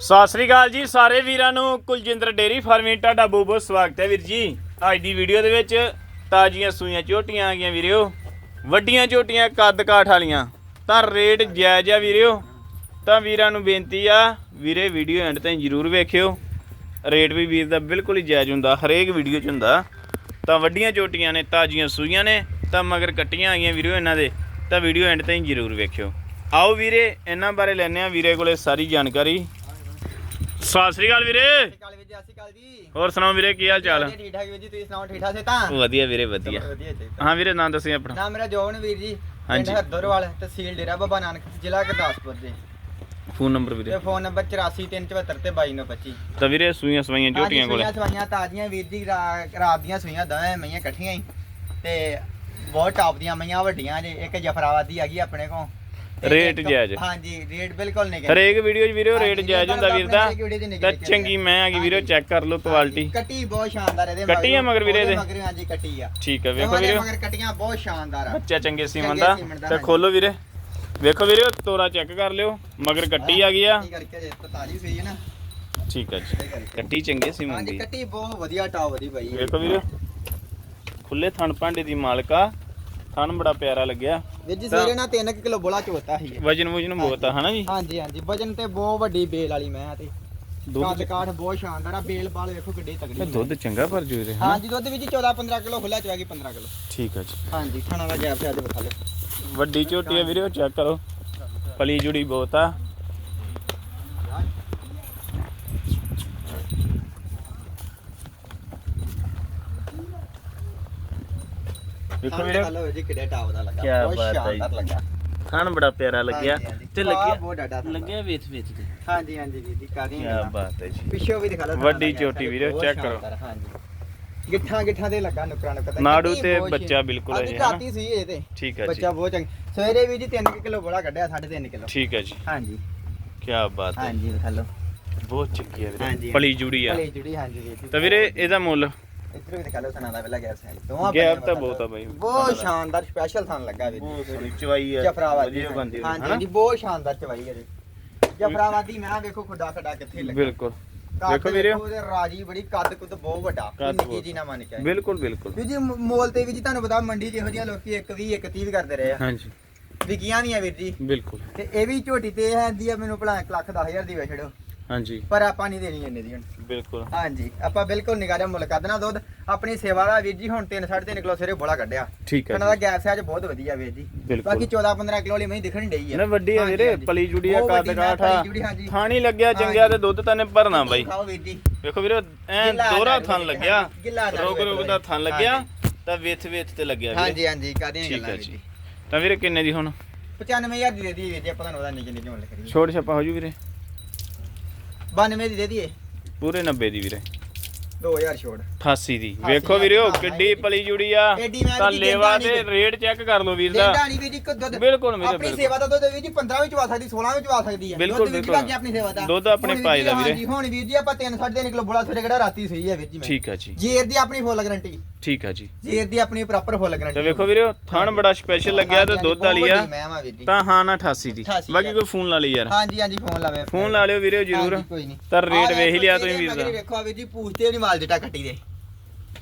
ਸਤਿ ਸ੍ਰੀ ਅਕਾਲ ਜੀ ਸਾਰੇ ਵੀਰਾਂ ਨੂੰ, ਕੁਲਜਿੰਦਰ ਡੇਰੀ ਫਾਰਮਿੰਗ ਤੁਹਾਡਾ ਬਹੁਤ ਬਹੁਤ ਸਵਾਗਤ ਹੈ ਵੀਰ ਜੀ। ਅੱਜ ਦੀ ਵੀਡੀਓ ਦੇ ਵਿੱਚ ਤਾਜ਼ੀਆਂ ਸੂਈਆਂ ਝੋਟੀਆਂ ਆ ਗਈਆਂ ਵੀਰਿਓ, ਵੱਡੀਆਂ ਝੋਟੀਆਂ, ਕੱਦ ਕਾਠ ਵਾਲੀਆਂ। ਤਾਂ ਰੇਟ ਜਾਇਜ਼ ਆ ਵੀਰਿਓ, ਤਾਂ ਵੀਰਾਂ ਨੂੰ ਬੇਨਤੀ ਆ, ਵੀਰੇ ਵੀਡੀਓ ਐਂਡ ਤਾਈਂ ਜਰੂਰ ਵੇਖਿਓ। ਰੇਟ ਵੀ ਵੀਰ ਦਾ ਬਿਲਕੁਲ ਹੀ ਜਾਇਜ਼ ਹੁੰਦਾ, ਹਰੇਕ ਵੀਡੀਓ 'ਚ ਹੁੰਦਾ। ਤਾਂ ਵੱਡੀਆਂ ਝੋਟੀਆਂ ਨੇ, ਤਾਜ਼ੀਆਂ ਸੂਈਆਂ ਨੇ, ਤਾਂ ਮਗਰ ਕੱਟੀਆਂ ਆ ਗਈਆਂ ਵੀਰਿਓ ਇਹਨਾਂ ਦੇ, ਤਾਂ ਵੀਡੀਓ ਐਂਡ ਤਾਈਂ ਜਰੂਰ ਵੇਖਿਓ। ਆਓ ਵੀਰੇ, ਇਹਨਾਂ ਬਾਰੇ ਲੈਣੇ ਆ ਵੀਰੇ ਕੋਲੇ ਸਾਰੀ ਜਾਣਕਾਰੀ। ਸਤਿ ਸ੍ਰੀ ਅਕਾਲ ਵੀਰੇ। ਸਤਿ ਸ਼੍ਰੀ ਅਕਾਲ ਵੀਰ ਜੀ ਸਤਿ ਸ਼੍ਰੀ ਅਕਾਲ ਜੀ। ਹੋਰ ਸੁਣਾਓ ਵੀਰੇ ਕੀ ਹਾਲ ਚਾਲ? ਵਧੀਆ ਠੀਕ ਠਾਕ ਵੀਰ ਜੀ ਤੁਸੀਂ ਸੁਣਾਓ ਠੀਕ ਠਾਕ ਸੇ ਤਾਂ? ਵਧੀਆ ਵੀਰੇ ਵਧੀਆ। ਵਧੀਆ ਚਾਹੀਦਾ ਹਾਂ ਵੀਰੇ ਨਾਂ ਦੱਸੀ ਆਪਣਾ। ਨਾਮ ਮੇਰਾ ਜੋਨ ਵੀਰ ਜੀ ਹਾਂਜੀ। ਪਿੰਡ ਹਰਦੋਰਵਾਲ ਤਹਿਸੀਲ ਡੇਰਾ ਬਾਬਾ ਨਾਨਕ ਜ਼ਿਲ੍ਹਾ ਗੁਰਦਾਸਪੁਰ ਜੀ। ਫੋਨ ਨੰਬਰ ਵੀਰੇ। ਤੇ ਫੋਨ ਨੰਬਰ 843774 ਤੇ 2225 ਤਾਂ ਵੀਰੇ ਸੂਈਆਂ ਸਵਾਈਆਂ ਝੋਟੀਆਂ ਕੋਲੇ। ਸੂਈਆਂ ਸਵਾਈਆਂ ਤਾਜ਼ੀਆਂ ਵੀਰ ਜੀ ਰਾ- ਰਾਤ ਦੀਆਂ ਸੂਈਆਂ ਦੋਵੇਂ ਮਈਆਂ ਇਕੱਠੀਆਂ ਹੀ ਤੇ ਬਹੁਤ ਟਾਪ ਦੀਆਂ ਮਈਆਂ ਵੱਡੀਆਂ ਜੇ ਇੱਕ ਜਫਰਾਬਾਦੀ ਹੈਗੀ ਆਪਣੇ ਕੋਲ। ਰੇਟ ਜਾਇਜ਼। ਹਾਂਜੀ ਰੇਟ ਬਿਲਕੁਲ ਨਹੀਂ ਹਰੇਕ ਵੀਡੀਓ 'ਚ ਵੀਰੇ ਰੇਟ ਜਾਇਜ਼ ਹੁੰਦਾ ਵੀਰ ਦਾ ਤਾਂ ਚੰਗੀ ਮੈਂ ਆ ਗਈ ਵੀਰੇ ਚੈੱਕ ਕਰ ਲਓ ਕੁਆਲਿਟੀ ਕੱਟੀ ਬਹੁਤ ਸ਼ਾਨਦਾਰ ਇਹਦੇ ਕੱਟੀ ਆ ਮਗਰ ਵੀਰੇ ਇਹਦੇ? ਮਗਰ ਹਾਂਜੀ ਕੱਟੀ ਆ। ਠੀਕ ਹੈ ਵੇਖੋ ਵੀਰੇ। ਮਗਰ ਕੱਟੀਆਂ ਬਹੁਤ ਸ਼ਾਨਦਾਰ ਆ। ਬੱਚਾ ਚੰਗੇ ਸੀਮਨ ਦਾ। ਤੇ। ਖੋਲੋ ਵੀਰੇ। ਵੇਖੋ ਵੀਰੇ ਤੋਰਾ ਚੈੱਕ ਕਰ ਲਿਓ। ਮਗਰ ਕੱਟੀ ਆ ਗਈ ਆ। ਠੀਕ ਹੈ ਜੀ। ਕੱਟੀ ਚੰਗੇ ਸੀਮਨ ਹਾਂਜੀ ਦੀ। ਕੱਟੀ ਬਹੁਤ ਵਧੀਆ ਟਾਪ ਦੀ ਹੈ ਵੇਖੋ ਵੀਰੇ। ਖੁੱਲੇ ਥਣ ਭਾਂਡੇ ਦੀ ਮਾਲਕਾ। ਥਣ ਬੜਾ ਪਿਆਰਾ ਲੱਗਿਆ। ਵੀਰ ਜੀ ਸਵੇਰੇ ਨਾ 3 ਕਿਲੋ ਬੋਲਾ ਚੋਤਾ ਸੀ। ਵਜਨ ਵਜਨ ਬਹੁਤ ਆ ਹਨਾ ਜੀ? ਹਾਂਜੀ ਹਾਂਜੀ। ਵਜਨ ਤੇ ਬਹੁਤ ਵੱਡੀ ਬੇਲ ਵਾਲੀ ਮੈਂ ਤੇ। ਦੁੱਧ ਕਾਠ ਬਹੁਤ ਸ਼ਾਨਦਾਰ ਆ ਬੇਲ ਬਾਲ ਵੇਖੋ ਕਿੱਡੀ ਤਗੜੀ ਦੁੱਧ ਚੰਗਾ ਭਰ ਜੂ ਵੀਰੇ ਹਨਾ? ਹਾਂਜੀ ਦੁੱਧ ਵਿੱਚ 14 15 ਕਿਲੋ ਖੁੱਲਾ ਚਵਾਗੀ 15 ਕਿਲੋ। ਠੀਕ ਹੈ ਜੀ। ਹਾਂਜੀ ਖਾਣਾ ਦਾ ਜੈਬ ਅੱਜ ਵਿਖਾ ਲਓ। ਵੱਡੀ ਝੋਟੀ ਆ ਵੀਰੇ ਉਹ ਚੈੱਕ ਕਰੋ। ਪਲੀ ਜੁੜੀ ਬਹੁਤ ਆ। ਵੇਖੋ ਵੀਰੇ। ਲਓ ਜੀ ਕਿੱਡੇ ਟਾਪ ਦਾ ਲੱਗਾ। ਕਿਆ ਬਹੁਤ ਬਾਤ ਹੈ ਜੀ। ਸ਼ਾਨਦਾਰ ਲੱਗਾ। ਖਾਣ ਬੜਾ ਪਿਆਰਾ ਲੱਗਿਆ ਹਾਂਜੀ, ਹਾਂਜੀ। ਤੇ ਲੱਗਿਆ ਬਹੁਤ ਡਾਡਾ ਥੱਲੇ। ਲੱਗਿਆ ਵੇਚ ਵੇਚ ਤੇ ਹਾਂਜੀ ਹਾਂਜੀ ਜੀ ਕਾਦੀਆਂ ਕੀ ਬਾਤ ਹੈ ਜੀ। ਪਿੱਛੋਂ ਵੀ ਦਿਖਾ ਲਓ ਵੱਡੀ ਥਾਣਾ ਚੋਟੀ ਲੱਗਾ, ਵੀਰੇ, ਬਹੁਤ ਚੈੱਕ ਕਰੋ। ਸ਼ਾਨਦਾਰ, ਹਾਂਜੀ। ਗਿੱਠਾਂ ਗਿੱਠਾਂ ਦੇ ਲੱਗਾ ਨੁਕਰਾਂ ਨੁਕਰਾਂ ਨਾੜੂ ਤੇ ਬੱਚਾ ਬਿਲਕੁਲ ਹੈ ਅੱਜ ਜੀ, ਹਨਾ? ਰਾਤੀ ਸੀ ਇਹ ਤੇ। ਠੀਕ ਹੈ ਜੀ। ਬੱਚਾ ਬਹੁਤ ਚੰਗਾ। ਸਵੇਰੇ ਵੀ ਜੀ 3 ਕਿਲੋ ਬੋਲਾ ਕੱਢਿਆ 3.5 ਕਿਲੋ। ਠੀਕ ਹੈ ਜੀ। ਹਾਂਜੀ। ਕੀ ਬਾਤ ਹੈ। ਹਾਂਜੀ ਦਿਖਾ ਲਓ। ਬਹੁਤ ਚੰਗੀ ਹੈ ਵੀਰੇ। ਹਾਂਜੀ। ਪਲੀ ਜੁੜੀ ਆ। ਭਲੇ ਜੁੜੀ ਹਾਂਜੀ ਵੀਰ ਜੀ। ਤਾਂ ਵੀਰੇ ਇਹਦਾ ਮੁੱਲ? ਇੱਧਰ ਵੀ ਦਿਖਾ ਲਓ ਥਣਾ ਦਾ ਪਹਿਲਾ ਗੈਸ ਹੈ। ਦੋਵਾਂ ਗੈਪ ਬੰਨਿਆਂ ਤਾਂ ਦਾ ਬਹੁਤ ਆ ਬਾਈ। ਬਹੁਤ ਸ਼ਾਨਦਾਰ ਸਪੈਸ਼ਲ ਥਣ ਲੱਗਾ ਵੀਰ। ਬਹੁਤ ਜੀ ਸੋਹਣੀ ਚਵਾਈ ਆ। ਜਫਰਾਬਾਦੀ ਵਧੀਆ ਬਣਦੀ ਹਾਂਜੀ ਹਨਾ? ਹਾਂਜੀ ਬਹੁਤ ਸ਼ਾਨਦਾਰ ਚਵਾਈ ਹੈ ਜੀ ਜਫਰਾਬਾਦੀ ਮੈਂ ਵੇਖੋ ਖੁੱਡਾ ਖੱਡਾ ਕਿੱਥੇ ਲੱਗਾ। ਬਿਲਕੁਲ। ਕੱਦ ਵੇਖੋ ਵੀਰੇ। ਉਹਦੇ ਰਾਜੀ ਬੜੀ ਕੱਦ ਕੁੱਦ ਬਹੁਤ ਵੱਡਾ। ਨਿੱਕੀ ਬਹੁਤ। ਜੀ ਨਾ ਮੰਨ ਕੇ ਆਏ। ਬਿਲਕੁਲ ਬਿਲਕੁਲ। ਵੀਰ ਜੀ ਮ- ਮੋਲ ਤੇ ਵੀ ਜੀ ਤੁਹਾਨੂੰ ਪਤਾ ਮੰਡੀ ਇਹੋ ਜਿਹੀਆਂ ਲੋਕੀ 1 20 1 30 ਕਰਦੇ ਰਹੇ ਆ। ਹਾਂਜੀ। ਵਿਕੀਆਂ ਵੀ ਆ ਵੀਰ ਜੀ। ਬਿਲਕੁਲ। ਤੇ ਇਹ ਵੀ ਝੋਟੀ ਤੇ ਹੈਂਦੀ ਆ ਮੈਨੂੰ ਭਲਾ 1 ਲੱਖ 10000 ਦੀ ਵੇ ਛੜੋ ਹਾਂਜੀ। ਪਰ ਆਪਾਂ ਨਹੀਂ ਦੇਣੀ ਇੰਨੇ ਦੀ ਹੁਣ। ਬਿਲਕੁਲ। ਹਾਂਜੀ ਆਪਾਂ ਬਿਲਕੁਲ ਨਿਗਾਹ ਦਾ ਮੁੱਲ ਕਰ ਦੇਣਾ ਦੁੱਧ। ਆਪਣੀ ਸੇਵਾ ਦਾ ਵੀਰ ਜੀ ਹੁਣ 3 3.5 ਕਿਲੋ ਸਿਰੇ ਬੋਲਾ ਕੱਢਿਆ। ਠੀਕ ਹੈ ਉਹਨਾਂ ਦਾ ਗੈਸ ਸਾਈਜ਼ ਬਹੁਤ ਵਧੀਆ ਵੀਰ ਜੀ। ਬਾਕੀ 14 15 ਕਿਲੋ ਵਾਲੀ ਮੈਂ ਦਿਖਣ ਡਈ ਆ। ਨਾ ਵੱਡੀ ਆ ਹਾਂਜੀ, ਵੀਰੇ। ਪਲੀ ਜੁੜੀ ਆ ਕੱਦ ਕਾਠਾ। ਥਾਣੀ ਲੱਗਿਆ ਚੰਗਿਆ ਤੇ ਦੁੱਧ ਤਾਂ ਨੇ ਭਰਨਾ ਬਾਈ। ਖਾਓ ਵੀਰ ਜੀ। ਵੇਖੋ ਵੀਰੇ ਐ ਦੋਰਾ ਥਣ ਲੱਗਿਆ। ਰੋਗ ਰੋਗ ਦਾ ਥਣ ਲੱਗਿਆ। ਤਾਂ ਵਿਥ ਵਿਥ ਤੇ ਲੱਗਿਆ ਵੀਰੇ। ਹਾਂਜੀ ਹਾਂਜੀ ਕਾਦੀਆਂ ਠੀਕ ਗੱਲਾਂ ਹੈ ਵੀਰ ਜੀ। ਤਾਂ ਵੀਰੇ ਕਿੰਨੇ ਦੀ ਹੁਣ? 95000 ਦੀ ਦੇ ਦਈਏ ਵੀਰ ਜੀ ਆਪਾਂ ਤੁਹਾਨੂੰ ਉਹਦਾ ਨਿੱਕੇ ਨਿੱਕੇ ਮੁੱਲ ਕਰੀਏ। ਛੋੜ ਛਪਾ ਹੋ ਜੂ ਵੀਰੇ। 92 ਦੀ ਦੇ ਦਈਏ। ਪੂਰੇ 90 ਦੀ ਵੀਰੇ। 2000 ਛੋੜ। 88 ਦੀ। ਵੇਖੋ ਵੀਰੇ ਕਿੱਡੀ ਪਲੀ ਜੁੜੀ ਆ। ਐਡੀ ਮੈਂ ਤਾਂ ਵੀ ਲੇਵਾ ਦਿੰਦਾ ਤੇ ਨਹੀਂ ਰੇਟ ਚੈੱਕ ਕਰ ਲਓ ਵੀਰ ਦਾ। ਦੇਂਦਾ ਨਹੀਂ ਵੀਰ ਜੀ ਕੋ ਦੁੱਧ ਬਿਲਕੁਲ ਵੀਰੇ, ਆਪਣੀ ਬਿਲਕੁਲ। ਸੇਵਾ ਦਾ ਦੁੱਧ ਵੀਰ ਜੀ 15 ਵਿੱਚ ਵਾ ਸਕਦੀ 16 ਵਿੱਚ ਵਾ ਸਕਦੀ ਹੈ ਬਿਲਕੁਲ, ਦੁੱਧ ਵੀਰ ਜੀ ਬਿਲਕੁਲ। ਬਾਕੀ ਆਪਣੀ ਸੇਵਾ ਦਾ। ਦੁੱਧ ਆਪਣੇ ਹੁਣ ਵੀਰ ਭਾਈ ਦਾ ਵੀਰੇ। ਹਾਂਜੀ, ਹੁਣ ਵੀਰ ਜੀ ਆਪਾਂ 3 3.5 ਕਿਲੋ ਬੋਲਾ ਸਵੇਰੇ ਕਿਹੜਾ ਰਾਤੀ ਸਹੀ ਹੈ ਵੀਰ ਜੀ ਮੈਂ। ਠੀਕ ਆ ਜੀ। ਜੇਰ ਦੀ ਆਪਣੀ ਫੁੱਲ ਗਾਰੰਟੀ। ਠੀਕ ਆ ਜੀ। ਜੇਰ ਦੀ ਆਪਣੀ ਪ੍ਰੋਪਰ ਫੁੱਲ ਤੇ ਗਾਰੰਟੀ ਵੇਖੋ ਵੀਰੇ ਥਣ ਬੜਾ ਸਪੈਸ਼ਲ ਲੱਗਿਆ ਤੇ ਦੁੱਧ ਵਾਲੀ ਆ। ਮੈਂ ਆ ਵੀਰ ਜੀ। ਤਾਂ ਹਾਂ ਨਾ 88 ਦੀ। 88 ਬਾਕੀ ਕੋਈ ਫੋਨ ਲਾ ਲਈ ਯਾਰ। ਹਾਂਜੀ ਹਾਂਜੀ ਫੋਨ ਲਾਵੇ ਫੋਨ ਲਾ ਲਿਓ ਵੀਰੇ ਜਰੂਰ। ਹਾਂਜੀ, ਕੋਈ ਨਹੀਂ ਤਾਂ ਰੇਟ ਵੇਖ ਹੀ ਲਿਆ ਤੁਸੀਂ ਵੀਰ ਦਾ। ਵੇਖੋ ਆ ਵੀਰ ਜੀ ਪੂਛਤੇ ਨਹੀਂ ਮਾਲ ਦਿੱਤਾ ਕੱਟੀ ਦੇ।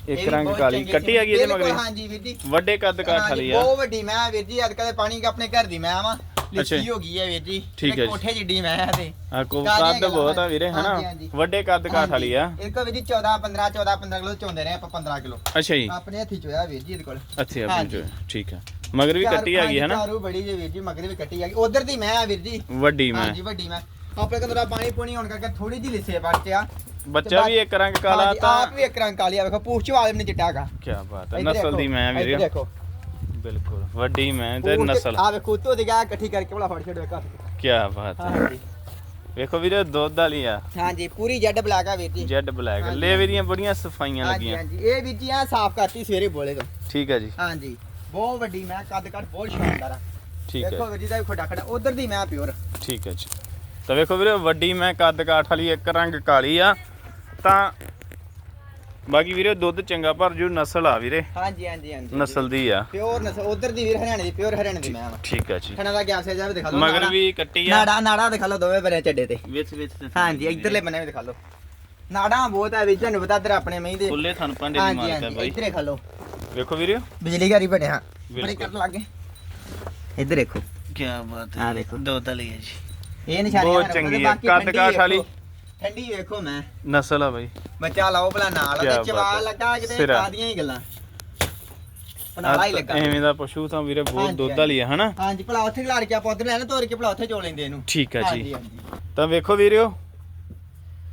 ਇੱਕ ਰੰਗ ਕਾਲੀ। ਕੱਟੀ ਆ ਗਈ ਇਹਦੇ ਮਗਰ? ਹਾਂਜੀ ਵੀਰ ਜੀ। ਵੱਡੇ ਕੱਦ ਕਾਠ ਵਾਲੀ ਆ। ਬਹੁਤ ਵੱਡੀ ਮੈਂ ਵੀਰ ਜੀ ਅੱਜ ਕਦੇ ਪਾਣੀ ਆਪਣੇ ਘਰ ਦੀ ਮੈਂ ਆਵਾਂ। ਲਿੱਸੀ ਹੋ ਗਈ ਹੈ ਵੀਰ ਜੀ। ਠੀਕ ਹੈ। ਕੋਠੇ ਜਿੱਡੀ ਮੈਂ ਹੈ ਤੇ। ਆ ਕੋ ਕੱਦ ਬਹੁਤ ਆ ਵੀਰੇ ਹਨਾ। ਵੱਡੇ ਕੱਦ ਕਾਠ ਵਾਲੀ ਆ। ਇਹ ਕੋ ਵੀਰ ਜੀ 14 15 14 15 ਕਿਲੋ ਚੋਂਦੇ ਰਹੇ ਆਪਾਂ 15 ਕਿਲੋ। ਅੱਛਾ ਜੀ। ਆਪਣੇ ਹੱਥੀ ਚੋਇਆ ਵੀਰ ਜੀ ਇਹਦੇ ਕੋਲ। ਅੱਛੇ ਆਪਣੀ। ਜੋ ਠੀਕ ਆ। ਮਗਰ ਵੀ ਕੱਟੀ ਆ ਗਈ ਹਨਾ? ਚਾਰੂ ਬੜੀ ਜੇ ਵੀਰ ਜੀ ਮਗਰ ਵੀ ਕੱਟੀ ਆ ਗਈ ਉਧਰ ਦੀ ਮੈਂ ਆ ਵੀਰ ਜੀ। ਵੱਡੀ ਮੈਂ। ਹਾਂਜੀ ਵੱਡੀ ਮੈਂ। ਆਪਣੇ ਕੋਲ ਪਾਣੀ ਪੂਣੀ ਹੋਣ ਕਰਕੇ ਥੋੜੀ ਜਿਹੀ ਲਿੱਸੇ ਬੱਚਿਆ ਬੱਚਾ ਵੀ ਇੱਕ ਰੰਗ ਕਾਲਾ ਤਾਂ ਆਪ ਵੀ ਇੱਕ ਰੰਗ ਕਾਲੀ ਆ ਵੇਖੋ ਪੂਛ ਵਾਲੇ ਨੇ ਚਿੱਟਾ ਹੈਗਾ। ਕੀ ਬਾਤ ਹੈ ਨਸਲ ਦੀ ਮੈਂ ਵੀਰੇ। ਦੇਖੋ। ਬਿਲਕੁਲ ਵੱਡੀ ਮੈਂ ਤੇ ਨਸਲ। ਆ ਵੇਖੋ ਉੱਤੋਂ ਦੀ ਗਿਆ ਇਕੱਠੀ ਕਰਕੇ ਭਲਾ ਫੜ ਛੱਡੋ ਇੱਕ ਹੱਥ ਕੀ ਬਾਤ ਹੈ। ਵੇਖੋ ਵੀਰੇ ਦੁੱਧ ਵਾਲੀ ਆ। ਹਾਂਜੀ ਪੂਰੀ ਜੈਡ ਬਲੈਕ ਆ ਵੀਰ ਜੀ। ਜੈਡ ਬਲੈਕ ਹਾਂਜੀ, ਲੇਵੇ ਦੀਆਂ ਬੜੀਆਂ ਸਫਾਈਆਂ ਲੱਗੀਆਂ। ਹਾਂਜੀ। ਇਹ ਵੀਰ ਜੀ ਆ ਸਾਫ਼ ਕਰਤੀ ਸਵੇਰੇ ਬੋਲੇ ਤੋਂ। ਠੀਕ ਹੈ ਜੀ। ਹਾਂਜੀ। ਬਹੁਤ ਵੱਡੀ ਮੈਂ ਕੱਦ ਕੱਟ ਬਹੁਤ ਸ਼ਾਨਦਾਰ ਆ। ਠੀਕ ਹੈ ਦੇਖੋ ਵੀਰ ਜੀ ਦਾ ਖੋਡਾ ਖੜਾ ਉਧਰ ਦੀ ਮੈਂ ਪਿਓਰ ਠੀਕ ਹੈ ਜੀ। ਤਾਂ ਵੇਖੋ ਵੀਰੇ ਵੱਡੀ ਮੈਂ ਕੱਦ ਕਾਠ ਵਾਲੀ ਇੱਕ ਰੰਗ ਕਾਲੀ ਆ। ਤਾਂ ਬਾਕੀ ਵੀਰੇ ਦੁੱਧ ਚੰਗਾ ਪਰ ਜੋ ਨਸਲ ਆ ਵੀਰੇ। ਹਾਂਜੀ ਹਾਂਜੀ ਹਾਂਜੀ। ਨਸਲ ਦੀ ਆ। ਪਿਓਰ ਨਸਲ ਉਧਰ ਦੀ ਵੀਰ ਹਰਿਆਣੇ ਦੀ ਪਿਓਰ ਹਰਿਆਣੇ ਦੀ ਮੈਂ ਠੀਕ ਆ ਜੀ। ਖਣਾ ਦਾ ਗਿਆ ਸੇ ਜਾ ਦਿਖਾ ਲਓ ਮਗਰ ਵੀ ਕੱਟੀ ਆ। ਨਾੜਾ ਨਾੜਾ ਦਿਖਾ ਲਓ ਦੋਵੇਂ ਬਰੇ ਚੱਡੇ ਤੇ। ਵਿੱਚ ਵਿੱਚ ਹਾਂਜੀ ਇਧਰਲੇ ਬੰਨੇ ਵੀ ਦਿਖਾ ਲਓ। ਨਾੜਾ ਬਹੁਤ ਹੈ ਵਿੱਚ ਤੁਹਾਨੂੰ ਪਤਾ ਇੱਧਰ ਆਪਣੇ ਮਹੀਂ ਦੇ ਫੁੱਲੇ ਥਣ ਭਾਂਡੇ ਦੀ ਆ ਹਾਂਜੀ ਬਾਈ। ਇੱਧਰ ਦਿਖਾ ਲਓ। ਵੇਖੋ ਵੀਰੇ। ਬਿਜਲੀ ਘਰ ਹੀ ਬਣਿਆ ਬੜੀ। ਕੱਟ ਲੱਗੇ ਇੱਧਰ ਦੇਖੋ। ਕੀ ਬਾਤ ਆ ਦੇਖੋ। ਦੋ ਤਲੀ ਹੈ ਜੀ। ਇਹ ਨਿਸ਼ਾਨੀ ਬਹੁਤ ਚੰਗੀ ਆ, ਕੱਦ ਕਾਠ ਵਾਲੀ। ਠੰਡੀ ਵੇਖੋ ਮੈਂ। ਨਸਲ ਆ ਬਾਈ। ਬੱਚਾ ਲਾਓ ਭਲਾ ਨਾਲ ਕਿਆ ਤੇ ਬਾਤ ਚਵਾ ਹੈ। ਲੱਗਾ ਕਿਤੇ ਸਿਰਾ। ਕਾਦੀਆਂ ਹੀ ਗੱਲਾਂ। ਪਨਾਲਾ ਹੀ ਲੱਗਾ। ਐਵੇਂ ਦਾ ਪਸ਼ੂ ਤਾਂ ਵੀਰੇ ਬਹੁਤ ਹਾਂਜੀ, ਦੁੱਧ ਵਾਲੀ ਆ ਹਨਾ? ਹਾਂਜੀ ਭਲਾ ਉੱਥੇ ਖਿਲਾਰ ਕੇ ਆਪਾਂ ਉੱਧਰ ਲੈਣਾ ਤੋਰ ਕੇ ਭਲਾ ਉੱਥੇ ਚੋ ਲੈਂਦੇ ਇਹਨੂੰ। ਠੀਕ ਆ ਹਾਂਜੀ ਜੀ ਹਾਂਜੀ। ਤਾਂ ਵੇਖੋ ਵੀਰਿਓ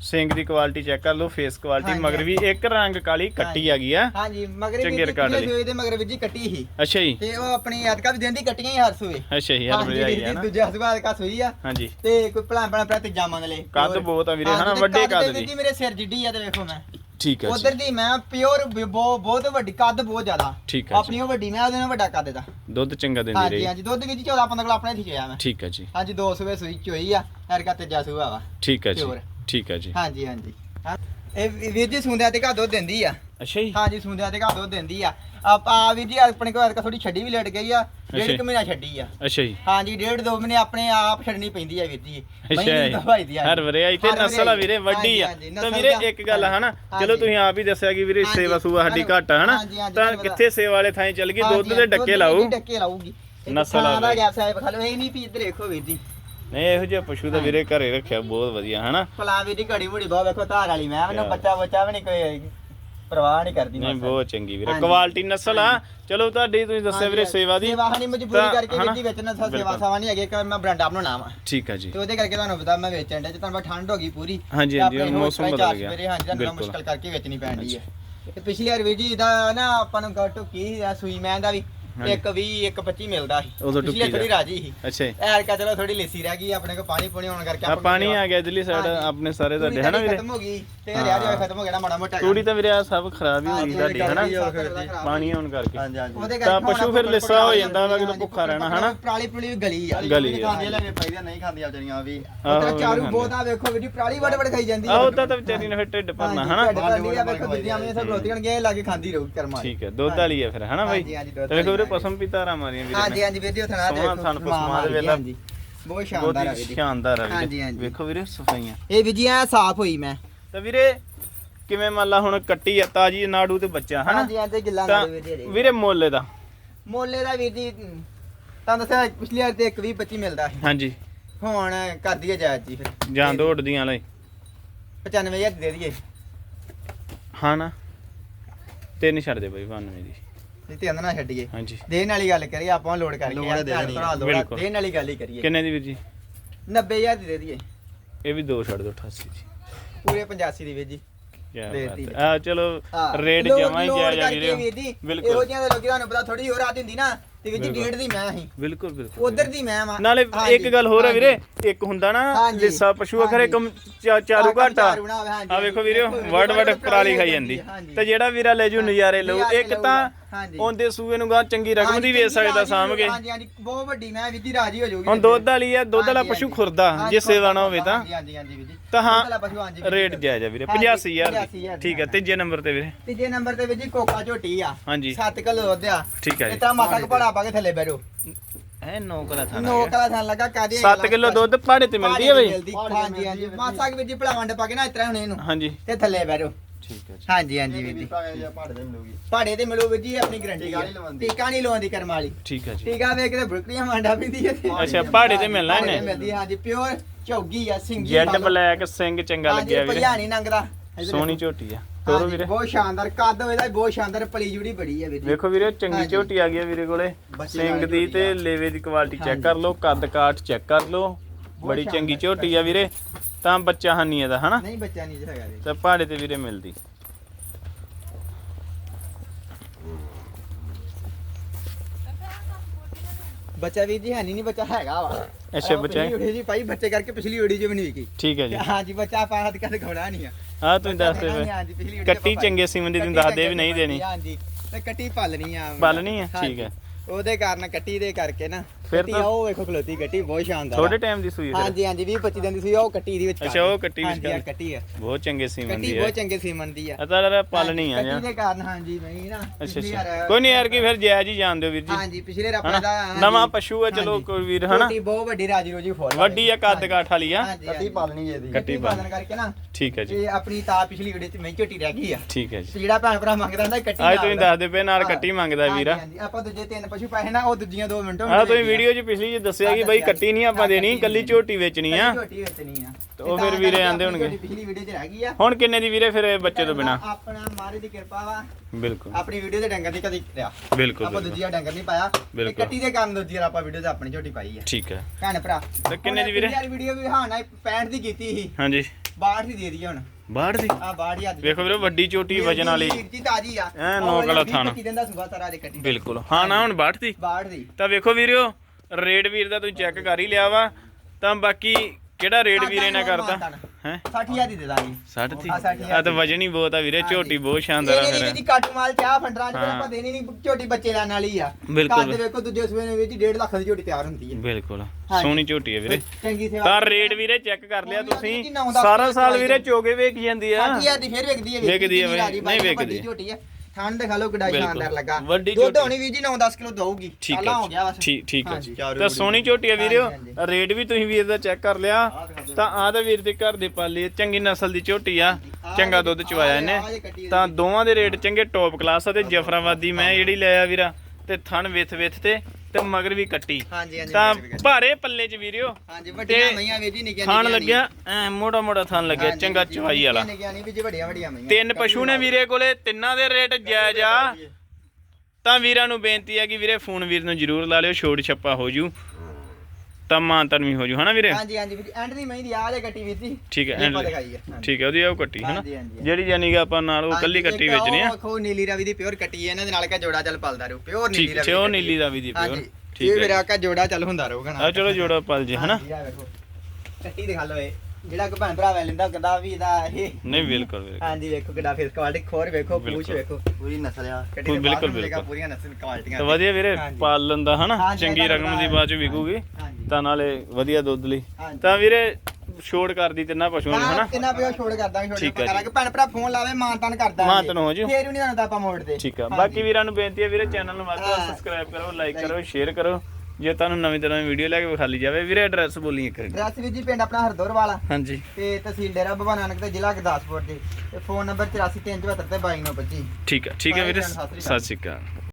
ਸਿੰਘ ਦੀ ਕੁਆਲਿਟੀ ਚੈੱਕ ਕਰ ਲਓ ਫੇਸ ਕੁਆਲਿਟੀ ਮਗਰ ਵੀ ਇੱਕ ਰੰਗ ਕਾਲੀ ਕੱਟੀ ਆ ਗਈ ਆ। ਹਾਂਜੀ ਮਗਰ ਚੰਗੇ ਵੀ ਰਿਕਾਰਡ ਵਾਲੀ। ਸੂਏ ਦੇ ਮਗਰ ਵੀ ਜੀ ਕੱਟੀ ਸੀ। ਅੱਛਾ ਜੀ। ਤੇ ਉਹ ਆਪਣੀ ਐਤਕਾ ਵੀ ਦਿੰਦੀ ਕੱਟੀਆਂ ਹੀ ਹਰ ਸੂਏ। ਅੱਛਾ ਜੀ ਹਰ ਵੇਲੇ ਆਈ ਆ ਨਾ। ਦੂਜੇ ਹਸਬਾ ਐਤਕਾ ਸੂਈ ਆ। ਹਾਂਜੀ। ਤੇ ਕੋਈ ਭਲਾ ਭਲਾ ਪ੍ਰਾ ਤੀਜਾ ਮੰਗ ਲੈ। ਕੱਦ ਬਹੁਤ ਆ ਵੀਰੇ ਹਨਾ ਹਾਂਜੀ, ਤੇ ਵੱਡੇ ਤੇ ਕੱਦ ਵੀਰ ਦੀ ਜੀ ਮੇਰੇ ਸਿਰ ਜਿੱਡੀ ਆ ਤੇ ਵੇਖੋ ਮੈਂ। ਠੀਕ ਆ ਉਧਰ ਜੀ ਦੀ ਮੈਂ ਪਿਓਰ ਬਹੁਤ ਵੱਡੀ ਕੱਦ ਬਹੁਤ ਜ਼ਿਆਦਾ। ਠੀਕ ਆ ਆਪਣੀ ਉਹ ਵੱਡੀ ਮੈਂ ਉਹਦੇ ਨਾਲ ਵੱਡਾ ਕੱਦ ਦਾ। ਦੁੱਧ ਚੰਗਾ ਦਿੰਦੀ ਹਾਂਜੀ ਰਹੀ। ਹਾਂਜੀ ਦੁੱਧ ਵੀ ਜੀ 14 15 ਕਿਲੋ ਆਪਣੇ ਇੱਥੇ ਚੋਇਆ ਮੈਂ। ਠੀਕ ਆ ਜੀ। ਹਾਂਜੀ ਦੋ ਸੂਏ ਸੂਈ ਚੋਈ ਆ ਐਰਕਾ ਤੀਜਾ ਸੂਆ ਵਾ। ਠੀਕ ਆ ਜੀ। Pure। ਠੀਕ ਆ ਜੀ। ਹਾਂਜੀ ਹਾਂਜੀ। ਹਾਂ। ਇਹ ਵੀ- ਵੀਰ ਜੀ ਸੁੰਦਿਆ ਤੇ ਘਾ ਦੁੱਧ ਦਿੰਦੀ ਆ। ਅੱਛਾ ਜੀ। ਹਾਂਜੀ ਸੁੰਦਿਆ ਤੇ ਘਾ ਦੁੱਧ ਦਿੰਦੀ ਆ। ਆਪ ਵੀਰ ਜੀ ਆਪਣੇ ਕੋਲ ਐਰਕਾ ਥੋੜੀ ਛੱਡੀ ਵੀ ਲਟ ਗਈ ਆ। ਡੇਢ ਕੁ ਮਹੀਨਾ ਛੱਡੀ ਆ। ਅੱਛਾ ਜੀ। ਹਾਂਜੀ ਡੇਢ ਦੋ ਮਹੀਨੇ ਆਪਣੇ ਆਪ ਛੱਡਣੀ ਪੈਂਦੀ ਆ ਵੀਰ ਜੀ। ਅੱਛਾ ਹਰ ਵਰਿਆਈ ਤੇ ਹਰ ਨਸਲ ਆ। ਵੀਰੇ ਵੱਡੀ ਆ। ਤਾਂ ਵੀਰੇ ਇੱਕ ਗੱਲ ਆ ਹਨਾ। ਚਲੋ ਤੁਸੀਂ ਆਪ ਹੀ ਦੱਸਿਆ ਕਿ ਵੀਰੇ ਹਾਂਜੀ। ਸੇਵਾ ਸੂਆ ਸਾਡੀ ਘੱਟ ਆ ਹਨਾ? ਹਾਂਜੀ, ਹਾਂਜੀ, ਤਾਂ ਤੁਹਾਨੂੰ ਪਤਾ। ਕਿੱਥੇ ਸੇਵਾ ਵਾਲੇ ਥਾਂ ਚੱਲ ਗਈ ਦੁੱਧ ਦੇ ਡੱਕੇ ਦੀ ਡੱਕੇ ਲਾਊਗੀ। ਨਸਲ ਆ। ਗੈਪ ਸਾਹਿਬ ਖਾ ਲਓ ਇਹ ਨਹੀਂ ਵੀ ਇੱਧਰ ਦੇਖੋ ਵੀਰ ਜੀ। ਨਹੀਂ ਇਹੋ ਜਿਹਾ ਪਸ਼ੂ ਤਾਂ ਵੀਰੇ ਘਰੇ ਰੱਖਿਆ ਬਹੁਤ ਵਧੀਆ ਹਨਾ ਵੀਰ ਜੀ ਘੜੀ ਮੁੜੀ ਬਹੁਤ ਵੇਖੋ ਧਾਰ ਵਾਲੀ ਮੈਂ ਮੈਨੂੰ ਬੱਚਾ ਬੱਚਾ ਵੀ ਨਹੀਂ ਕੋਈ ਪਰਵਾਹ ਨਹੀਂ ਕਰਦੀ ਨਹੀਂ। ਬਹੁਤ ਚੰਗੀ ਵੀਰੇ। ਕੁਆਲਿਟੀ ਨਸਲ ਆ ਚਲੋ ਤੁਹਾਡੀ ਤੁਸੀਂ ਦੱਸਿਆ ਵੀਰੇ ਸੇਵਾ ਦੀ ਸੇਵਾ ਨਹੀਂ ਮਜਬੂਰੀ ਕਰਕੇ? ਜੀ ਵਿੱਚ ਨਾ ਸੇਵਾ। ਸੇਵਾ ਨਹੀਂ ਹੈਗੀ ਕਿ ਮੈਂ ਬ੍ਰਾਂਡ ਬਣਾਉਣਾ ਵਾ ਠੀਕ ਆ ਜੀ ਤੇ ਉਹਦੇ ਕਰਕੇ ਤੁਹਾਨੂੰ ਪਤਾ ਮੈਂ ਵੇਚਣ ਦੇ ਤੁਹਾਨੂੰ ਠੰਡ ਹੋ ਗਈ ਪੂਰੀ ਹਾਂਜੀ, ਹਾਂਜੀ, ਮੌਸਮ ਬਦਲ ਗਿਆ। ਹਾਂਜੀ ਤੁਹਾਨੂੰ। ਮੁਸ਼ਕਲ ਕਰਕੇ ਵੇਚਣੀ ਪੈਂਦੀ ਹੈ ਤੇ ਪਿਛਲੀ ਵਾਰ ਵੀਰ ਜੀ ਦਾ ਨਾ ਆਪਾਂ ਨੂੰ ਗੱਟੋ ਕੀ ਆ ਸੂਈ ਮੈਂ ਦਾ ਵੀ। ਇੱਕ 20 ਇੱਕ 25 ਮਿਲਦਾ ਸੀ। ਉਦੋਂ ਪਿਛਲੀ ਟੁੱਕੀ ਥੋੜੀ ਦਾ। ਰਾਜੀ ਸੀ। ਅੱਛਾ ਜੀ। ਐਰ ਕਾ ਚਲੋ ਥੋੜੀ ਲਿੱਸੀ ਰਹਿ ਗਈ ਆਪਣੇ ਕੋ ਪਾਣੀ ਪੂਣੀ ਹੋਣ ਕਰਕੇ ਆ ਆਪਾਂ ਪਾਣੀ ਆ ਗਿਆ ਇਧਰਲੀ ਸਾਈਡ ਹਾਂਜੀ। ਆਪਣੇ ਸਾਰੇ ਤੁਹਾਡੇ ਹਨਾ ਵੀਰੇ? ਖਤਮ ਹੋ ਗਈ ਤੇ ਹਰਿਆ ਜਿਹਾ ਖਤਮ ਹੋ ਗਿਆ ਨਾ ਮਾੜਾ ਮੋਟਾ। ਤੂੜੀ ਤਾਂ ਵੀਰੇ ਆ ਸਭ ਖਰਾਬ ਹੀ ਹੋਈ ਹਾਂਜੀ, ਤੁਹਾਡੀ ਹਾਂਜੀ, ਹਨਾ? ਹਾਂਜੀ। ਪਾਣੀ ਆਉਣ ਕਰਕੇ। ਉਹਦੇ ਤਾਂ ਕਰਕੇ ਹੁਣ ਪਸ਼ੂ ਫਿਰ ਲਿੱਸਾ ਹੋ ਜਾਂਦਾ ਵਾ ਕਿਤੇ ਹਾਂਜੀ, ਭੁੱਖਾ ਰਹਿਣਾ, ਹਨਾ? ਪਰਾਲੀ ਪੁਲੀ ਵੀ ਗਲੀ ਆ। ਗਲੀ ਆ। ਖਾਂਦੀਆਂ ਲੈ ਕੇ ਫਾਇਦਾ ਨਹੀਂ ਖਾਂਦੀਆਂ ਵਿਚਾਰੀਆਂ ਵੀ। ਆਹੋ, ਉਹਦਾ ਚਾਰੂ। ਬਹੁਤ ਆ। ਵੇਖੋ ਵੀਡੀ ਪਰਾਲੀ ਵੜ ਵੜ ਖਾਈ ਜਾਂਦੀ ਆਹ ਉਹਦਾ ਤਾਂ ਵਿਚਾਰੀ ਨੇ ਫਿਰ ਢਿੱਡ ਭਰਨਾ ਹਨਾ? ਹਨਾ ਵੇਖੋ ਦਿੱਤੀਆਂ ਮੈਂ ਸਭ ਰੋਟੀਆਂ ਗਏ ਲਾ ਕੇ ਖਾਂਦੀ ਰਹੂ ਕਰਮਾ ਠੀਕ ਹੈ ਦੁੱਧ ਵਾਲੀ ਹੈ ਫਿਰ ਹਨਾ ਬਾਈ? ਹਾਂਜੀ, ਹਾਂਜੀ, ਦੁੱਧ ਤੇ ਵੇਖੋ ਵੀਰੇ ਪਸਮ ਵੀ ਧਾਰਾਂ ਮਾਰੀਆਂ ਵੀਰੇ ਹਾਂਜੀ ਨੇ। ਹਾਂਜੀ ਵੀਡੀਓ ਸੁਣਾ ਸੋਹਣਾ ਦੇਖੋ। ਥਣ ਪਸਮਾ ਦੇ ਵੇਲਾ। ਹਾਂਜੀ। ਬਹੁਤ ਬਹੁਤ ਸ਼ਾਨਦਾਰ ਆ ਹੀ ਵੀਡੀ ਸ਼ਾਨਦਾਰ ਆ ਹਾਂਜੀ, ਵੀਰੇ। ਹਾਂਜੀ। ਵੇਖੋ ਵੀਰੇ ਸਫਾਈਆਂ। ਇਹ ਵੀ ਜੀ ਐ ਸਾਫ਼ ਹੋਈ ਮੈਂ। ਤਾਂ ਵੀਰੇ ਕਿਵੇਂ ਮੰਨ ਲਾ ਹੁਣ ਕੱਟੀ ਆ ਤਾਜੀ ਨਾੜੂ ਤੇ ਬੱਚਾ ਹਨਾ? ਹਾਂਜੀ ਹਾਂਜੀ ਗਿੱਲਾ ਤਾਂ ਨਾਲ ਵੀਡੀਓ ਵੀਰੇ ਮੁੱਲ ਦਾ। ਮੋਲੇ ਦਾ ਵੀਰ ਜੀ ਤੁਹਾਨੂੰ ਦੱਸਿਆ ਪਿਛਲੀ ਵਾਰ ਤੇ 1 20 25 ਮਿਲਦਾ ਸੀ। ਹਾਂਜੀ। ਹੁਣ ਕਰ ਦਈਏ ਜਾਇਜ਼ ਜੀ ਫਿਰ। ਜਾਂ ਦੌੜਦੀਆਂ ਲਈ 95000 ਦੇ ਦਈਏ। ਹਾਂ ਨਾ। ਤੇ ਨਹੀਂ ਛੱਡਦੇ ਬਾਈ 92 ਦੀ। ਨਹੀਂ ਤੇ ਅੰਦਰ ਨਾ ਛੱਡੀਏ ਹਾਂਜੀ ਦੇਣ ਵਾਲੀ ਗੱਲ ਕਰੀਏ ਆਪਾਂ ਲੋਡ ਕਰਕੇ ਯਾਰ ਦੇ ਭੈਣ ਦੇਣੀ ਭਰਾ ਲੋੜ ਆ, ਬਿਲਕੁਲ। ਦੇਣ ਵਾਲੀ ਗੱਲ ਹੀ ਕਰੀਏ ਕਿੰਨੇ ਦੀ ਵੀਰ ਜੀ 90000 ਦੀ ਦੇ ਦਈਏ ਇਹ ਵੀ ਦੋ ਛੱਡ ਦਿਓ 88 ਦੀ ਪੂਰੇ 85 ਦੀ ਵੀਰ ਜੀ ਕਿਆ ਦੇ ਬਾਤ ਦਿੱਤੀ। ਹੈ ਆ ਚਲੋ ਹਾਂ। ਰੇਟ ਲੋਡ- ਜਮਾ ਹੀ ਲੋਡ ਆ ਕਰਕੇ ਵੀਰ ਜੀ ਬਿਲਕੁਲ। ਇਹੋ ਜਿਹੀਆਂ ਦੇ ਲੋਕੀ ਤੁਹਾਨੂੰ ਪਤਾ ਥੋੜੀ ਹੋਰ ਰਾਤ ਹੁੰਦੀ ਨਾ ਤੇ ਵੀਰ ਜੀ ਬਿਲਕੁਲ। ਡੇਢ ਦੀ ਮੈਂ ਹੀ ਬਿਲਕੁਲ ਬਿਲਕੁਲ ਉਧਰ ਦੀ ਮੈਂ ਵਾ ਨਾਲੇ ਹਾਂਜੀ, ਇੱਕ ਗੱਲ ਹੋਰ ਹੈ ਹਾਂਜੀ। ਵੀਰੇ ਇੱਕ ਹੁੰਦਾ ਨਾ ਹਾਂਜੀ। ਲਿੱਸਾ ਪਸ਼ੂ ਅਖਰੇ। ਕਮ ਚਾ- ਚਾਰੂ ਘਾਟਾ ਹਾਂਜੀ, ਆ ਵੇਖੋ। ਵੀਰੇ ਵੜ ਵੜ ਪਰਾਲੀ ਖਾਈ ਜਾਂਦੀ ਹਾਂਜੀ। ਤੇ ਜਿਹੜਾ ਵੀਰਾ ਲੈ ਜੂ ਨਜ਼ਾਰੇ ਲਊ ਨਜ਼ਾਰੇ ਇੱਕ ਤਾਂ ਹਾਂਜੀ। ਉਹਦੇ ਸੂਏ ਨੂੰ ਗਾ ਚੰਗੀ ਰਕਮ ਦੀ ਵੇਚ ਸਕਦਾ ਸਾਂਭਗੇ ਹਾਂਜੀ ਹਾਂਜੀ ਬਹੁਤ ਵੱਡੀ ਮੈਂ ਜੀ ਰਾਜੀ ਹੋ ਜਾਊਗੀ ਹੁਣ ਦੁੱਧ ਵਾਲੀ ਆ ਦੁੱਧ ਵਾਲਾ ਹਾਂਜੀ, ਪਸ਼ੂ ਹਾਂਜੀ। ਖੁਰਦਾ ਹਾਂਜੀ, ਜੇ ਸੇਵਾ ਨਾ ਹੋਵੇ ਤਾਂ। ਹਾਂਜੀ ਹਾਂਜੀ ਹਾਂਜੀ ਵੀਰ ਜੀ। ਤਾਂ ਹਾਂ, ਦੁੱਧ ਵਾਲਾ ਪਸ਼ੂ, ਹਾਂਜੀ ਵੀਰ ਜੀ। ਰੇਟ ਜਾਇਜ਼ ਆ ਵੀਰੇ ਹਾਂਜੀ, 85000 ਦੀ। 85,000 ਠੀਕ ਹੈ ਤੀਜੇ ਨੰਬਰ ਤੇ ਵੀਰੇ। ਤੀਜੇ ਨੰਬਰ ਤੇ ਵੀਰ ਜੀ ਕੋਕਾ ਝੋਟੀ ਆ। ਹਾਂਜੀ। 7 ਕਿਲੋ ਦੁੱਧ ਆ। ਠੀਕ ਹੈ ਜੀ। ਇਤਨਾ ਮਾਸਾ ਕਪੜਾ ਪਾ ਕੇ ਥੱਲੇ ਬੈਠੋ ਐ ਨੌ ਕਲਾ ਥਾਣਾ ਨੋ ਕਲਾ ਥਾਂ ਲੱਗਾ ਕਾਦੀ 7 ਕਿਲੋ ਦੁੱਧ ਤੇ ਮਿਲਦੀ ਹੈ ਬਈ। ਹਾਂਜੀ ਹਾਂਜੀ। ਮਾਸਾ ਕੇ ਵੀਰ ਜੀ ਭਲਾ ਵੰਡ ਪਾ ਕੇ ਨਾ ਇਤਰਾ ਹੁਣ ਇਹਨੂੰ ਹਾਂਜੀ। ਤੇ ਥੱਲੇ ਬੈਠੋ ਠੀਕ ਹੈ ਜੀ ਹਾਂਜੀ ਹਾਂਜੀ ਵੀਰ ਜੀ। ਪਹਾੜ ਦੇ ਮਿਲੂਗੀ। ਪਾੜੇ ਤੇ ਮਿਲੋ ਵੀਰ ਜੀ ਆਪਣੀ ਗਰੰਟੀ ਟੀਕਾ ਨਹੀਂ ਲਵਾਉਂਦੀ। ਟੀਕਾ ਨਹੀਂ ਲਵਾਉਂਦੀ ਕਰਮ ਵਾਲੀ। ਠੀਕ ਹੈ ਜੀ। ਟੀਕਾ ਵੇਖ ਕੇ ਬੁਰਕੀਆਂ ਮਾਂਡਾ ਪਿੰਦੀ ਹੈ ਅੱਛਾ ਪਹਾੜੇ ਤੇ ਮਿਲਣਾ ਇਹਨੇ? ਮਿਲਦੀ ਹਾਂਜੀ ਪਿਓਰ ਝੌਗੀ ਆ ਸਿੰਗੀ ਜੈਡ ਬਲੈਕ ਸਿੰਘ ਚੰਗਾ ਲੱਗਿਆ ਵੀਰੇ। ਨਹੀਂ ਨੰਗਦਾ। ਇੱਧਰ ਸੋਹਣੀ। ਝੋਟੀ ਆ। ਤੋਰੋ ਵੀਰੇ। ਬਹੁਤ ਸ਼ਾਨਦਾਰ। ਕੱਦ ਇਹਦਾ ਬਹੁਤ ਸ਼ਾਨਦਾਰ ਪਲੀ ਜੁੜੀ ਬੜੀ ਹੈ ਵੀਰ ਵੇਖੋ ਵੀਰੇ ਚੰਗੀ। ਝੋਟੀ ਆ ਗਈ ਆ ਵੀਰੇ ਕੋਲੇ। ਸਿੰਘ ਦੀ ਤੇ ਆ। ਲੇਵੇ ਦੀ ਕੁਆਲਿਟੀ ਚੈੱਕ। ਕਰ ਲਓ ਕੱਦ ਕਾਠ ਚੈੱਕ ਕਰ ਲਓ। ਬੜੀ ਚੰਗੀ ਝੋਟੀ ਆ। ਵੀਰੇ। ਤਾਂ ਬੱਚਾ ਹਾਨੀ ਇਹਦਾ ਹਨਾ? ਨਹੀਂ ਬੱਚਾ ਨਹੀਂ ਜੀ ਹੈਗਾ ਜੀ ਤੇ ਪਹਾੜੇ ਤੇ ਵੀਰੇ ਮਿਲਦੀ। ਬੱਚਾ ਵੀਰ ਜੀ ਹੈ ਨਹੀਂ ਨਹੀਂ ਬੱਚਾ ਹੈਗਾ ਵਾ। ਅੱਛਾ, ਬੱਚਾ ਹੈ? ਜੀ ਭਾਈ ਬੱਚੇ ਕਰਕੇ ਪਿਛਲੀ ਉੜੀ ਜੀ ਵੀ ਨਹੀਂ ਵਿਕੀ ਠੀਕ ਹੈ ਜੀ। ਹਾਂਜੀ ਬੱਚਾ ਆਪਾਂ ਹੱਥ ਕਦੇ ਖਵੜਾ ਨਹੀਂ ਆ। ਆ ਤੁਸੀਂ ਦੱਸਦੇ ਹਾਂਜੀ, ਵੇ ਹਾਂਜੀ, ਪਿਛਲੀ ਉੜੀ ਕੱਟੀ ਆਪਾਂ ਚੰਗੇ ਸਿਮਨ ਦੀ ਤੁਸੀਂ ਦੱਸਦੇ ਵੀ ਨਹੀਂ ਦੇਣੀ। ਹਾਂਜੀ ਤੇ ਕੱਟੀ ਪਾਲਣੀ ਆ। ਪਾਲਣੀ ਆ? ਹਾਂਜੀ। ਠੀਕ ਹੈ। ਉਹਦੇ ਕਾਰਨ ਕੱਟੀ ਦੇ ਕਰਕੇ ਨਾ ਫਿਰ ਕੱਟੀ ਤਾਂ ਆ ਉਹ ਵੇਖੋ ਖਲੋਤੀ ਕੱਟੀ ਬਹੁਤ ਸ਼ਾਨਦਾਰ ਥੋੜੇ ਆ। ਟਾਈਮ ਦੀ ਸੂਈ। ਹਾਂਜੀ ਹਾਂਜੀ 20 25 ਦਿਨ ਦੀ ਸੂਈ ਆ, ਉਹ ਕੱਟੀ ਦੀ ਵਿੱਚ ਅੱਛਾ, ਉਹ ਕੱਟੀ। ਵਿੱਚ ਹਾਂਜੀ ਆ ਕੱਟੀ। ਆ। ਬਹੁਤ ਚੰਗੇ ਸੀਮਨ ਕੱਟੀ ਦੀ ਹੈ ਬਹੁਤ ਚੰਗੇ ਸੀਮਨ ਦੀ ਆ। ਆ ਤਾਂ ਯਾਰ ਪਾਲਣੀ ਆ ਕੱਟੀ ਜਾਂ। ਦੇ ਕਾਰਨ ਹਾਂਜੀ ਨਹੀਂ ਨਾ ਅੱਛਾ ਅੱਛਾ। ਕੋਈ ਨਹੀਂ ਯਾਰ ਕੀ ਫਿਰ ਜਾਇਜ਼ ਹੀ ਜਾਣ ਦਿਓ ਵੀਰ ਜੀ। ਹਾਂਜੀ ਪਿਛਲੇ ਰੱਬ ਦਾ। ਨਵਾਂ ਪਸ਼ੂ ਆ ਚਲੋ। ਕੋਈ ਵੀਰ ਹਨਾ? ਝੋਟੀ ਬਹੁਤ ਵੱਡੀ ਰਾਜੀ ਰੋਜੀ ਫੁੱਲ ਵੱਡੀ ਆ ਕੱਦ ਕਾਠ ਵਾਲੀ ਆ। ਕੱਟੀ। ਪਾਲਣੀ ਇਹਦੀ। ਕੱਟੀ ਕੱਟੀ ਪਾਲਣ ਕਰਕੇ ਨਾ ਠੀਕ ਹੈ ਜੀ। ਇਹ ਆਪਣੀ ਤਾਂ ਪਿਛਲੀ ਵੀਡੀਓ ਚ ਮੈਂ ਝੋਟੀ ਰਹਿ ਗਈ ਆ। ਠੀਕ ਹੈ ਜੀ। ਜਿਹੜਾ ਭੈਣ ਭਰਾ ਮੰਗਦਾ ਹੁੰਦਾ ਕੱਟੀ ਨਾਲ ਤੁਸੀਂ ਦਾ। ਦੱਸਦੇ ਪਏ ਨਾਲ। ਕੱਟੀ ਮੰਗਦਾ ਵੀਰ। ਹਾਂਜੀ, ਹਾਂਜੀ, ਆਪਾਂ ਦੂਜੇ ਤਿੰਨ ਪਸ਼ੂ ਪਾਏ ਨਾ ਉਹ ਦੂਜੀਆਂ 2 ਮਿੰਟਾਂ ਆ ਤੁਸੀਂ ਵੀਡੀਓ 'ਚ ਪਿਛਲੀ 'ਚ ਦੱਸਿਆ ਕਿ ਬਾਈ ਕੱਟੀ ਨਹੀਂ ਆਪਾਂ ਦੇਣੀ ਕੱਲੀ ਝੋਟੀ ਵੇਚਣੀ ਆ। ਝੋਟੀ ਵੇਚਣੀ ਆ। ਤੇ ਉਹ ਫਿਰ ਵੀਰੇ ਆਂਦੇ ਹੋਣਗੇ। ਪਿਛਲੀ ਵੀਡੀਓ ਚ ਰਹਿ ਗਈ ਆ। ਹੁਣ ਕਿੰਨੇ ਦੀ ਵੀਰੇ ਫਿਰ ਬੱਚੇ ਤੋਂ ਬਿਨਾ? ਆਪਣਾ ਮਾਰੇ ਦੀ ਕਿਰਪਾ ਵਾ। ਬਿਲਕੁਲ। ਆਪਣੀ ਵੀਡੀਓ ਤੇ ਡੰਗਰ ਨਹੀਂ ਕਦੀ ਰਿਆ ਬਿਲਕੁਲ ਆਪਾਂ ਬਿਲਕੁਲ। ਦੂਜੀਆ ਡੰਗਰ ਨਹੀਂ ਪਾਇਆ। ਤੇ ਬਿਲਕੁਲ। ਕੱਟੀ ਦੇ ਕੰਮ ਦੂਜੀ ਵਾਰ ਆਪਾਂ ਵੀਡੀਓ ਤੇ ਆਪਣੀ ਝੋਟੀ ਪਾਈ ਆ। ਠੀਕ ਹੈ। ਭੈਣ ਭਰਾ ਤੇ ਕਿੰਨੇ ਦੀ ਵੀਰੇ? ਯਾਰ ਵੀਡੀਓ ਵੀ ਹਾਂ ਨਾ 65 ਦੀ ਕੀਤੀ ਸੀ। ਹਾਂਜੀ। 62 ਦੀ ਦੇ ਦਈਏ ਹੁਣ। ਬਾਹਰ ਦੀ? ਆ 62 ਹਜ਼ਾਰ ਦੀ। ਵੇਖੋ ਵੀਰੇ ਵੱਡੀ ਝੋਟੀ ਵਜਨ ਵਾਲੀ। ਵੀਰ ਜੀ ਤਾਜੀ ਆ। ਐਨ ਨੋਕ ਵਾਲਾ ਥਾਣਾ। ਬਿਲਕੁਲ। ਹਾਂ ਨਾ ਹੁਣ ਬਾਹਰ ਦੀ? 62 ਦੀ। ਤਾਂ ਵੇਖੋ ਵੀਰਿਓ। ਰੇਟ ਵੀਰ ਦਾ ਤੁਸੀਂ ਚੈੱਕ ਕਰ ਹੀ ਲਿਆ ਵਾ। ਤਾਂ ਬਾਕੀ ਕਿਹੜਾ ਰੇਟ ਵੀਰੇ ਨੇ ਕਰਦਾ? ਹੈ? 60000 ਦੀ ਦੇ ਦਾਂਗੇ। 60 ਦੀ ਹਾਂ, 60 ਆ ਤਾਂ ਵਜਨ ਹੀ ਬਹੁਤ ਆ ਵੀਰੇ। ਝੋਟੀ ਬਹੁਤ ਸ਼ਾਨਦਾਰ ਆ ਇਹਨੇ ਫਿਰ। ਜੀ ਕਾਟੂ ਮਾਲ ਚਾਹ ਫੰਡਰਾਂ ਚ। ਆਪਾਂ ਦੇਣੀ ਨਹੀਂ ਝੋਟੀ ਬੱਚੇ ਲੈਣ ਵਾਲੀ ਆ। ਬਿਲਕੁਲ। ਦੇ ਵੇਖੋ ਦੂਜੇ ਸੂਏ ਦੇ ਵਿੱਚ 1.5 ਲੱਖ ਦੀ ਝੋਟੀ ਤਿਆਰ ਹੁੰਦੀ ਹੈ ਬਿਲਕੁਲ। ਸੋਹਣੀ ਝੋਟੀ ਹੈ ਵੀਰੇ। ਚੰਗੀ ਸੇਵਾ ਤਾਂ ਰੇਟ ਵੀਰੇ ਚੈੱਕ ਕਰ ਲਿਆ ਤੁਸੀਂ। ਨੌਂ ਸਾਰਾ ਸਾਲ ਵੀਰੇ ਚੋਗੇ ਵੇਖ ਜਾਂਦੀ ਆ। 60000 ਦੀ ਫੇਰ ਵਿਕਦੀ ਹੈ ਵਿਕਦੀ ਹੈ ਨਹੀਂ ਵਿਕਦੀ। ਝੋਟੀ ਹੈ ਠੰਡ ਦਿਖਾ ਲਓ ਕਿੱਡਾ। ਸ਼ਾਨਦਾਰ ਲੱਗਾ। ਵੱਡੀ ਦੁੱਧ ਝੋਟੀ। ਹੋਣੀ ਵੀ ਜੀ 9-10 ਕਿਲੋ ਦਊਗੀ। ਠੀਕ ਹੋ ਗਿਆ ਬਸ। ਠੀਕ ਠੀਕ ਹੈ। ਤਾਂ ਸੋਹਣੀ ਝੋਟੀ ਹਾਂਜੀ, ਹਾਂਜੀ। ਰੇਟ ਵੀ ਤੁਸੀਂ ਵੀਰ ਦਾ ਚੈੱਕ ਕਰ ਲਿਆ। ਤਾਂ ਆਹ ਤਾਂ ਵੀਰ ਦੇ ਘਰ ਦੇ ਪਾਲੀ ਚੰਗੀ ਨਸਲ ਦੀ ਝੋਟੀ ਆ। ਚੰਗਾ ਦੁੱਧ ਚਵਾਇਆ ਇਹਨੇ। ਤਾਂ ਦੋਵਾਂ ਦੇ ਰੇਟ ਚੰਗੇ ਟੌਪ ਕਲਾਸ ਆ ਤੇ ਜਫਰਾਬਾਦੀ ਮੈਂ ਜਿਹੜੀ ਲਿਆ ਵੀਰਾ। ਤੇ ਥਣ ਵਿਥ ਵਿਥ ਤੇ। ਤੇ ਮਗਰ ਵੀ ਕੱਟੀ। ਹਾਂਜੀ ਹਾਂਜੀ ਤਾਂ ਭਾਰੇ ਪੱਲੇ ਚ ਵੀਰਿਓ। ਹਾਂਜੀ ਵੱਡੀਆਂ ਤੇ ਮਈਆਂ ਵੀ ਜੀ ਨਿੱਕੀਆਂ ਥਣ ਲੱਗਿਆ। ਐ ਮੋਟਾ ਮੋਟਾ ਥਣ ਲੱਗਿਆ ਚੰਗਾ ਚਵਾਈ ਵਾਲਾ। ਨਿੱਕੀਆਂ ਨਹੀਂ ਵੀ ਜੀ ਵੱਡੀਆਂ ਵੱਡੀਆਂ ਮਈਆਂ। ਤਿੰਨ ਪਸ਼ੂ ਨੇ ਵੀਰੇ ਕੋਲੇ ਤਿੰਨਾਂ ਦੇ ਰੇਟ ਜਾਇਜ਼ ਆ। ਤਾਂ ਵੀਰਾਂ ਨੂੰ ਬੇਨਤੀ ਹੈ ਕਿ ਵੀਰੇ ਫੋਨ ਵੀਰ ਨੂੰ ਜ਼ਰੂਰ ਲਾ ਲਿਓ ਛੋੜ ਛੱਪਾ ਹੋ ਜੂ। ਤਾਂ ਵੀ ਹੋ ਜੂ ਹਨਾ ਵੀਰੇ? ਹਾਂਜੀ ਹਾਂਜੀ ਵੀਰ ਐਂਡ ਦੀ ਮਈ ਦੀ ਆ ਜੇ ਕੱਟੀ ਵੀਰ ਜੀ। ਠੀਕ ਹੈ ਇਹ ਹੈ ਹਾਂਜੀ। ਠੀਕ ਹੈ ਉਹਦੀ ਉਹ ਕੱਟੀ ਹਨਾ। ਜਿਹੜੀ ਜਾਨੀ ਕਿ ਆਪਾਂ ਨਾਲ ਉਹ ਕੱਲੀ ਕੱਟੀ ਵੇਚਣੀ ਆ। ਉਹ ਨੀਲੀ ਰਾਵੀ ਦੀ ਪਿਓਰ ਕੱਟੀ ਹੈ ਇਹਨਾਂ ਦੇ ਨਾਲ ਕਾ ਜੋੜਾ ਚੱਲ ਪਲਦਾ ਰਹੂ ਪਿਓਰ ਨੀਲੀ ਠੀਕ ਰਾਵੀ ਹੈ ਉਹ ਦੀ ਕੱਟੀ ਨੀਲੀ ਰਾਵੀ ਦੀ ਪਿਓਰ ਇਹ ਠੀਕ ਮੇਰਾ ਹੈ ਕਾ ਜੋੜਾ ਚੱਲ ਹੁੰਦਾ ਰਹੂਗਾ ਨਾ ਆ ਚਲੋ ਜੋੜਾ ਪਲ ਜੇ ਹਨਾ? ਆਹ ਕੱਟੀ ਦਿਖਾ ਲਓ ਇਹ। ਜਿਹੜਾ ਕੋ ਭੈਣ ਭਰਾ ਵੈ ਲੈਂਦਾ ਕਹਿੰਦਾ ਵੀ ਇਹਦਾ ਇਹ ਨਹੀਂ ਬਿਲਕੁਲ ਬਿਲਕੁਲ ਹਾਂਜੀ ਵੇਖੋ ਕਿੱਡਾ ਫੇਸ ਕੁਆਲਿਟੀ ਖੋਰ ਵੇਖੋ ਪੂਛ ਬਿਲਕੁਲ। ਵੇਖੋ ਪੂਰੀ ਨਸਲ ਆ ਕੱਟੀ ਦੇ ਬਿਲਕੁਲ, ਮਿਲੇਗਾ ਬਿਲਕੁਲ। ਪੂਰੀਆਂ ਨਸਲ ਕੁਆਲਿਟੀਆਂ ਤਾਂ ਵਧੀਆ ਵੀਰੇ ਹਾਂਜੀ। ਪਾਲ ਲੈਂਦਾ ਹਨਾ ਹਾਂਜੀ, ਚੰਗੀ ਇਹਦਾ ਰਕਮ ਦੀ ਬਾਅਦ ਚ ਵਿਕੂਗੀ ਹਾਂਜੀ ਤਾਂ ਨਾਲੇ ਵਧੀਆ ਦੁੱਧ ਲਈ ਹਾਂਜੀ। ਤਾਂ ਵੀਰੇ ਛੋੜ ਕਰਦੀ ਤਿੰਨਾਂ ਪਸ਼ੂਆਂ ਨੂੰ ਹਨਾ ਕਿੰਨਾ ਪਿਓ ਛੋੜ ਕਰਦਾਂਗੇ ਛੋੜ ਠੀਕ ਕਰਾਂਗੇ ਭੈਣ ਭਰਾ ਫੋਨ ਲਾਵੇ ਮਾਨਤਾਨ ਕਰਦਾ ਮਾਨਤਾਨ ਹੋ ਜਾਊ। ਫੇਰ ਵੀ ਨਹੀਂ ਤੁਹਾਨੂੰ ਤਾਂ ਆਪਾਂ ਮੋੜਦੇ ਠੀਕ ਆ। ਬਾਕੀ ਵੀਰਾਂ ਨੂੰ ਬੇਨਤੀ ਹੈ ਵੀਰੇ ਚੈਨਲ ਨੂੰ ਵੱਧ ਤੋਂ ਵੱਧ ਹਾਂ। ਸਬਸਕ੍ਰਾਈਬ ਕਰੋ ਲਾਈਕ ਕਰੋ ਸ਼ੇਅਰ ਕਰੋ ਜੇ ਤੁਹਾਨੂੰ ਨਵੀਂ ਤਰ੍ਹਾਂ ਦੀ ਵੀਡੀਓ ਲੈ ਕੇ ਵਿਖਾਲੀ ਜਾਵੇ ਵੀਰੇ ਐਡਰੈਸ ਬੋਲੀ ਇੱਕ ਵਾਰੀ। ਐਡਰੈਸ ਵੀ ਜੀ ਪਿੰਡ ਆਪਣਾ ਹਰਦੋਰ ਵਾਲਾ। ਹਾਂਜੀ। ਤੇ ਤਹਿਸੀਲ ਡੇਰਾ ਬਾਬਾ ਨਾਨਕ ਤੇ ਜ਼ਿਲ੍ਹਾ ਗੁਰਦਾਸਪੁਰ ਜੀ ਤੇ ਫੋਨ ਨੰਬਰ 843772 ਤੇ 2225 ਠੀਕ ਆ ਠੀਕ ਹੈ ਵੀਰੇ। ਸਤਿ ਸ਼੍ਰੀ ਅਕਾਲ।